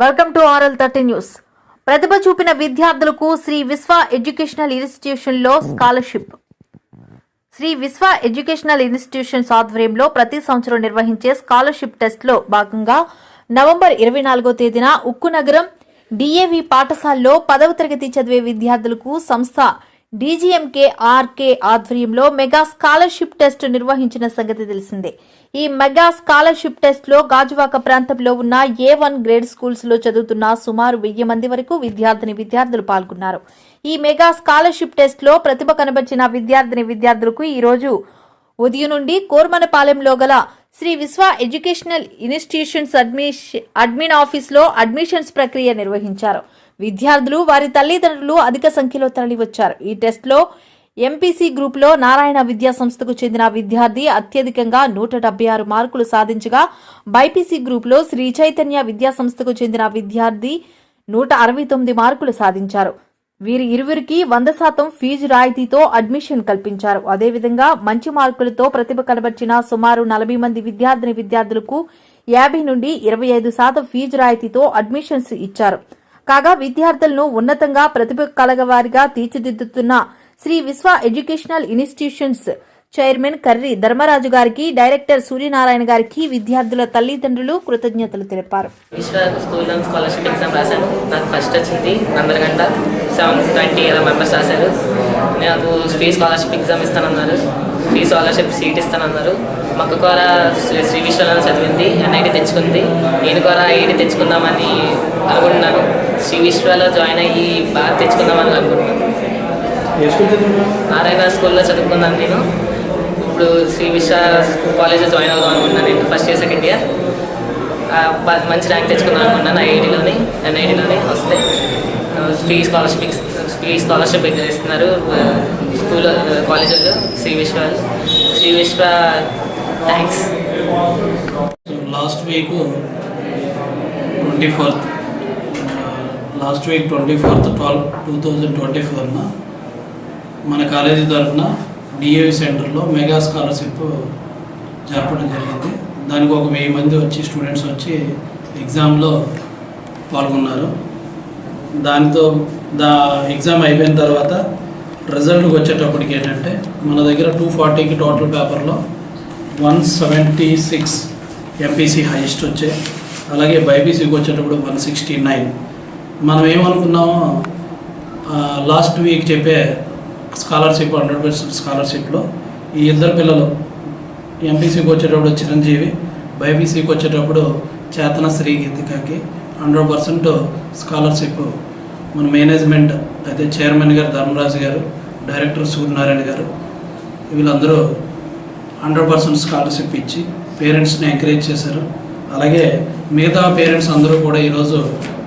Welcome to RL thirty news ప్రతిభ చూపిన విద్యార్థులకు శ్రీ విశ్వ ఎడ్యుకేషనల్ ఇన్స్టిట్యూషన్లో స్కాలర్షిప్. శ్రీ విశ్వ ఎడ్యుకేషనల్ ఇన్స్టిట్యూషన్స్ ఆధ్వర్యంలో ప్రతి సంవత్సరం నిర్వహించే స్కాలర్షిప్ టెస్ట్లో భాగంగా నవంబర్ ఇరవై నాలుగో తేదీన ఉక్కు నగరం డిఏవి పాఠశాలలో పదవ తరగతి చదివే విద్యార్థులకు సంస్థ డీజీఎంకే ఆర్కే ఆధ్వర్యంలో మెగా స్కాలర్షిప్ టెస్ట్ నిర్వహించిన సంగతి తెలిసిందే. ఈ మెగా స్కాలర్షిప్ టెస్ట్లో గాజువాక ప్రాంతంలో ఉన్న ఏ వన్ గ్రేడ్ స్కూల్స్లో చదువుతున్న సుమారు వెయ్యి మంది వరకు విద్యార్థిని విద్యార్థులు పాల్గొన్నారు. ఈ మెగా స్కాలర్షిప్ టెస్ట్లో ప్రతిభ కనబర్చిన విద్యార్థిని విద్యార్థులకు ఈ రోజు ఉదయం నుండి కోర్మనపాలెంలో గల శ్రీ విశ్వ ఎడ్యుకేషనల్ ఇన్స్టిట్యూషన్స్ అడ్మిష్ అడ్మిన్ ఆఫీస్లో అడ్మిషన్స్ ప్రక్రియ నిర్వహించారు. విద్యార్థులు వారి తల్లిదండ్రులు అధిక సంఖ్యలో తరలివచ్చారు. ఈ టెస్ట్లో ఎంపీసీ గ్రూప్లో నారాయణ విద్యా సంస్థకు చెందిన విద్యార్థి అత్యధికంగా నూట డెబ్బై ఆరు మార్కులు సాధించగా బైపీసీ గ్రూప్లో శ్రీ చైతన్య విద్యా సంస్థకు చెందిన విద్యార్థి నూట అరవై తొమ్మిది మార్కులు సాధించారు. వీరి ఇరువురికి వంద శాతం ఫీజు రాయితీతో అడ్మిషన్ కల్పించారు. అదేవిధంగా మంచి మార్కులతో ప్రతిభ కనబర్చిన సుమారు నలభై మంది విద్యార్థిని విద్యార్థులకు యాభై నుండి ఇరవై ఐదు శాతం ఫీజు రాయితీతో అడ్మిషన్స్ ఇచ్చారు. కాగా విద్యార్థులను ఉన్నతంగా ప్రతిభ కలగవారిగా తీర్చిదిద్దుతున్న Shri Vishwa educational institutions chairman Karri Dharmaraju గారికి డైరెక్టర్ సూర్యనారాయణ గారికి విద్యార్థుల తల్లిదండ్రులు కృతజ్ఞతలు తెలిపారు. విశ్వ స్కూల్ స్కాలర్షిప్ ఎగ్జామ్ రాశాను నాకు ఫస్ట్ వచ్చింది నందరగంట సెవెన్ ట్వంటీ ఇలా మెంబర్స్ రాశారు. నాకు ఫ్రీ స్కాలర్షిప్ ఎగ్జామ్ ఇస్తానన్నారు. ఫ్రీ స్కాలర్షిప్ సీట్ ఇస్తానన్నారు. మక్క కూర శ్రీ శ్రీ విశ్వనాథ్ చదివింది. ఎన్ఐటి తెచ్చుకుంది. నేను కూర ఐఐటి తెచ్చుకుందామని అనుకుంటున్నాను. శ్రీ విశ్వలో జాయిన్ అయ్యి బాగా తెచ్చుకుందామని అనుకుంటున్నాను. నారాయణ స్కూల్లో చదువుకున్నాను నేను. ఇప్పుడు శ్రీ విశ్వ కాలేజ్లో జాయిన్ అవుదాం అనుకున్నాను నేను ఫస్ట్ ఇయర్ సెకండ్ ఇయర్ మంచి ర్యాంక్ తెచ్చుకుందాం అనుకున్నాను ఐఐటిలోని ఎన్ఐటిలోని వస్తే. ఫ్రీ స్కాలర్షిప్ ఫ్రీ స్కాలర్షిప్ ఇస్తున్నారు స్కూల్ కాలేజీలో Shri Vishwa Shri Vishwa thanks last week twenty fourth last week twenty fourth twelve two thousand twenty ఫోర్న మన కాలేజీ తరఫున డిఏవి సెంటర్లో మెగా స్కాలర్షిప్ జరపడం జరిగింది. దానికి ఒక వెయ్యి మంది వచ్చి స్టూడెంట్స్ వచ్చి ఎగ్జామ్లో పాల్గొన్నారు. దానితో దా ఎగ్జామ్ అయిపోయిన తర్వాత రిజల్ట్కి వచ్చేటప్పటికి ఏంటంటే మన దగ్గర టూ ఫార్టీకి టోటల్ పేపర్లో one seventy six MPC highest వచ్చాయి. అలాగే బైపీసీకి వచ్చేటప్పుడు వన్ సిక్స్టీ నైన్. మనం ఏమనుకున్నామో లాస్ట్ వీక్ చెప్పే స్కాలర్షిప్ హండ్రెడ్ పర్సెంట్ స్కాలర్షిప్లో ఈ ఇద్దరు పిల్లలు ఎంపీసీకి వచ్చేటప్పుడు చిరంజీవి బైపీసీకి వచ్చేటప్పుడు చేతన శ్రీ గీతికకి హండ్రెడ్ పర్సెంట్ స్కాలర్షిప్ మన మేనేజ్మెంట్ అయితే చైర్మన్ గారు ధర్మరాజు గారు డైరెక్టర్ సూర్యనారాయణ గారు వీళ్ళందరూ హండ్రెడ్ పర్సెంట్ స్కాలర్షిప్ ఇచ్చి పేరెంట్స్ని ఎంకరేజ్ చేశారు. అలాగే మిగతా పేరెంట్స్ అందరూ కూడా ఈరోజు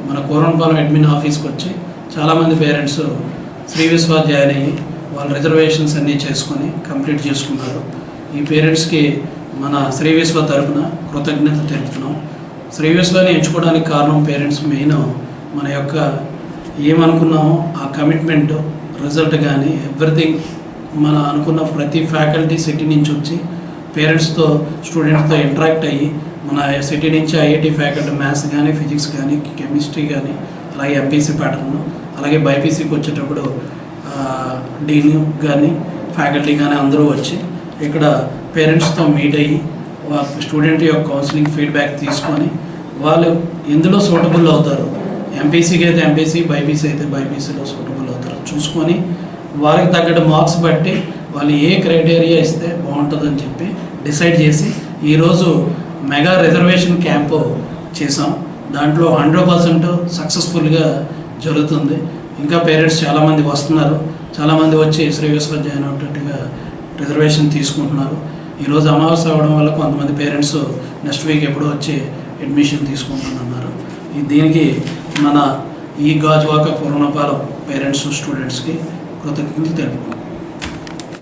మన కోరంపాలెం అడ్మిన్ ఆఫీస్కి వచ్చి చాలామంది పేరెంట్స్ శ్రీ జాయిన్ అయ్యి వాళ్ళ రిజర్వేషన్స్ అన్నీ చేసుకొని కంప్లీట్ చేసుకున్నారు. ఈ పేరెంట్స్కి మన శ్రీ విశ్వ కృతజ్ఞత తెలుపుతున్నాం. శ్రీ విశ్వాన్ని ఎంచుకోవడానికి కారణం పేరెంట్స్ మెయిన్ మన యొక్క ఏమనుకున్నామో ఆ కమిట్మెంట్ రిజల్ట్ కానీ ఎవ్రీథింగ్ మన అనుకున్న ప్రతి ఫ్యాకల్టీ సిటీ నుంచి వచ్చి పేరెంట్స్తో స్టూడెంట్స్తో ఇంటరాక్ట్ అయ్యి మన సిటీ నుంచి ఐఐటి ఫ్యాకల్టీ మ్యాథ్స్ కానీ ఫిజిక్స్ కానీ కెమిస్ట్రీ కానీ అలాగే ఎంపీసీ ప్యాటర్న్ అలాగే బైపీసీకి వచ్చేటప్పుడు డీన్ కానీ ఫ్యాకల్టీ కానీ అందరూ వచ్చి ఇక్కడ పేరెంట్స్తో మీట్ అయ్యి స్టూడెంట్ యొక్క కౌన్సిలింగ్ ఫీడ్బ్యాక్ తీసుకొని వాళ్ళు ఎందులో సూటబుల్ అవుతారు? ఎంపీసీకి అయితే ఎంపీసీ బైపీసీ అయితే బైపీసీలో సూటబుల్ అవుతారు. చూసుకొని వారికి తగ్గట్టు మార్క్స్ బట్టి వాళ్ళు ఏ క్రైటీరియా ఇస్తే బాగుంటుందని చెప్పి డిసైడ్ చేసి ఈరోజు మెగా రిజర్వేషన్ క్యాంపు చేసాం దాంట్లో హండ్రెడ్ పర్సెంట్ సక్సెస్ఫుల్గా జరుగుతుంది. ఇంకా పేరెంట్స్ చాలామంది వస్తున్నారు. చాలామంది వచ్చి శ్రీ విశ్వ జాయిన్ రిజర్వేషన్ తీసుకుంటున్నారు. ఈరోజు అమావాస్య అవ్వడం వల్ల కొంతమంది పేరెంట్స్ నెక్స్ట్ వీక్ ఎప్పుడో వచ్చి అడ్మిషన్ తీసుకుంటున్నారు. ఈ దీనికి మన ఈ గాజువాక పూర్ణపాలెం పేరెంట్స్ స్టూడెంట్స్కి కృతజ్ఞతలు తెలుపుకుంటున్నాను